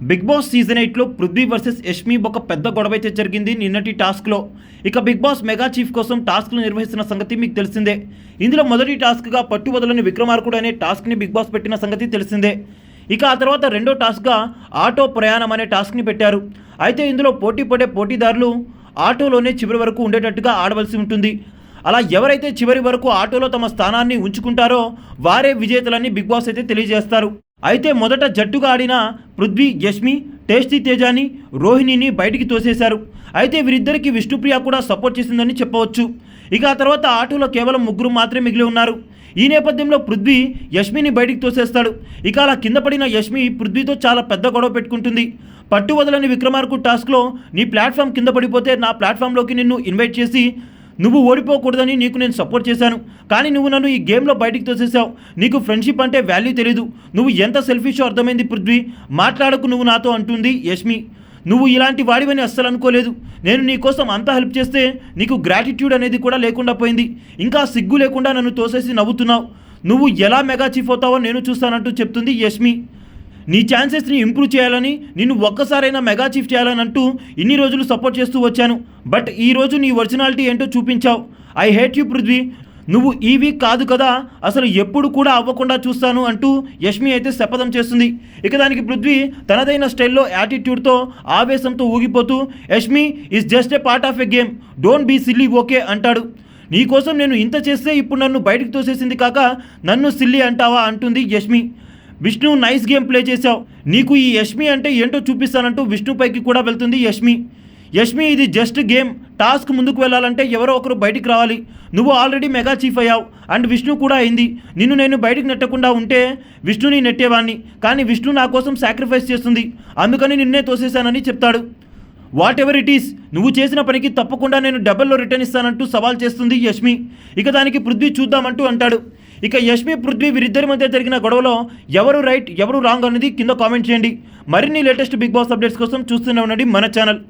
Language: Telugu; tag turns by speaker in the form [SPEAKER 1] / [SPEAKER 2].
[SPEAKER 1] బిగ్ బాస్ సీజన్ ఎయిట్లో పృథ్వీ వర్సెస్ యష్మి ఒక పెద్ద గొడవ అయితే జరిగింది నిన్నటి టాస్క్లో. ఇక బిగ్ బాస్ మెగా చీఫ్ కోసం టాస్క్లు నిర్వహిస్తున్న సంగతి మీకు తెలిసిందే. ఇందులో మొదటి టాస్క్గా పట్టు వదలని విక్రమార్కుడు అనే టాస్క్ని బిగ్ బాస్ పెట్టిన సంగతి తెలిసిందే. ఇక ఆ తర్వాత రెండో టాస్క్గా ఆటో ప్రయాణం అనే టాస్క్ని పెట్టారు. అయితే ఇందులో పోటీ పడే పోటీదారులు ఆటోలోనే చివరి వరకు ఉండేటట్టుగా ఆడవలసి ఉంటుంది. అలా ఎవరైతే చివరి వరకు ఆటోలో తమ స్థానాన్ని ఉంచుకుంటారో వారే విజేతలని బిగ్ బాస్ అయితే తెలియజేస్తారు. అయితే మొదట జట్టుగా ఆడిన పృథ్వీ యష్మి టేస్టీ తేజాని రోహిణిని బయటికి తోసేశారు. అయితే వీరిద్దరికి విష్ణుప్రియ కూడా సపోర్ట్ చేసిందని చెప్పవచ్చు. ఇక ఆ తర్వాత ఆటోలో కేవలం ముగ్గురు మాత్రమే మిగిలి ఉన్నారు. ఈ నేపథ్యంలో పృథ్వీ యష్మిని బయటికి తోసేస్తాడు. ఇక అలా కింద పడిన యష్మి పృథ్వీతో చాలా పెద్ద గొడవ పెట్టుకుంటుంది. పట్టు వదలని విక్రమార్కు టాస్క్లో నీ ప్లాట్ఫామ్ కింద పడిపోతే నా ప్లాట్ఫామ్లోకి నిన్ను ఇన్వైట్ చేసి నువ్వు ఓడిపోకూడదని నీకు నేను సపోర్ట్ చేశాను. కానీ నువ్వు నన్ను ఈ గేమ్లో బయటికి తోసేసావు నీకు ఫ్రెండ్షిప్ అంటే వాల్యూ తెలీదు. నువ్వు ఎంత సెల్ఫిషో అర్థమైంది పృథ్వీ? మాట్లాడకు నువ్వు నాతో అంటుంది యష్మి. నువ్వు ఇలాంటి వాడివని అస్సలు అనుకోలేదు. నేను నీ కోసం అంత హెల్ప్ చేస్తే నీకు గ్రాటిట్యూడ్ అనేది కూడా లేకుండా పోయింది. ఇంకా సిగ్గు లేకుండా నన్ను తోసేసి నవ్వుతున్నావు. నువ్వు ఎలా మెగా చీఫ్ అవుతావో నేను చూస్తానంటూ చెప్తుంది యష్మి. నీ ఛాన్సెస్ని ఇంప్రూవ్ చేయాలని నిన్ను ఒక్కసారైనా మెగా చీఫ్ చేయాలని అంటూ ఇన్ని రోజులు సపోర్ట్ చేస్తూ వచ్చాను. బట్ ఈ రోజు నీ ఒరిజినాలిటీ ఏంటో చూపించావు. I hate you Prithvi. నువ్వు ఈ వీక్ కాదు కదా అసలు ఎప్పుడు కూడా అవ్వకుండా చూస్తాను అంటూ యష్మి అయితే శపథం చేస్తుంది. ఇక దానికి పృథ్వీ తనదైన స్టైల్లో యాటిట్యూడ్తో ఆవేశంతో ఊగిపోతూ Yashmi is just a part of a game don't be silly okay అంటాడు. నీకోసం నేను ఇంత చేస్తే ఇప్పుడు నన్ను బయటకు తోసేసింది కాక నన్ను సిల్లి అంటావా అంటుంది Yashmi. Vishnu nice game play చేశావు. నీకు ఈ యష్మి అంటే ఏంటో చూపిస్తానంటూ విష్ణుపైకి కూడా వెళ్తుంది యష్మి. యష్మి ఇది జస్ట్ గేమ్ టాస్క్ ముందుకు వెళ్ళాలంటే ఎవరో ఒకరు బయటికి రావాలి. నువ్వు ఆల్రెడీ మెగా చీఫ్ అయ్యావు అండ్ విష్ణు కూడా అయింది. నిన్ను నేను బయటికి నెట్టకుండా ఉంటే విష్ణుని నెట్టేవాడిని కానీ విష్ణు నా కోసం సాక్రిఫైస్ చేస్తుంది. అందుకని నిన్నే తోసేశానని చెప్తాడు. వాట్ ఎవర్ ఇట్ ఈస్ నువ్వు చేసిన పనికి తప్పకుండా నేను డబ్బల్లో రిటర్న్ ఇస్తానంటూ సవాల్ చేస్తుంది యష్మి. ఇక దానికి పృథ్వీ చూద్దామంటూ అంటాడు. ఇక యశ్మి పృథ్వీ వీరిద్దరి మధ్య జరిగిన గొడవలో ఎవరు రైట్ ఎవరు రాంగ్ అనేది కింద కామెంట్ చేయండి. మరిన్ని లేటెస్ట్ బిగ్ బాస్ అప్డేట్స్ కోసం చూస్తూనే ఉండండి మన ఛానల్.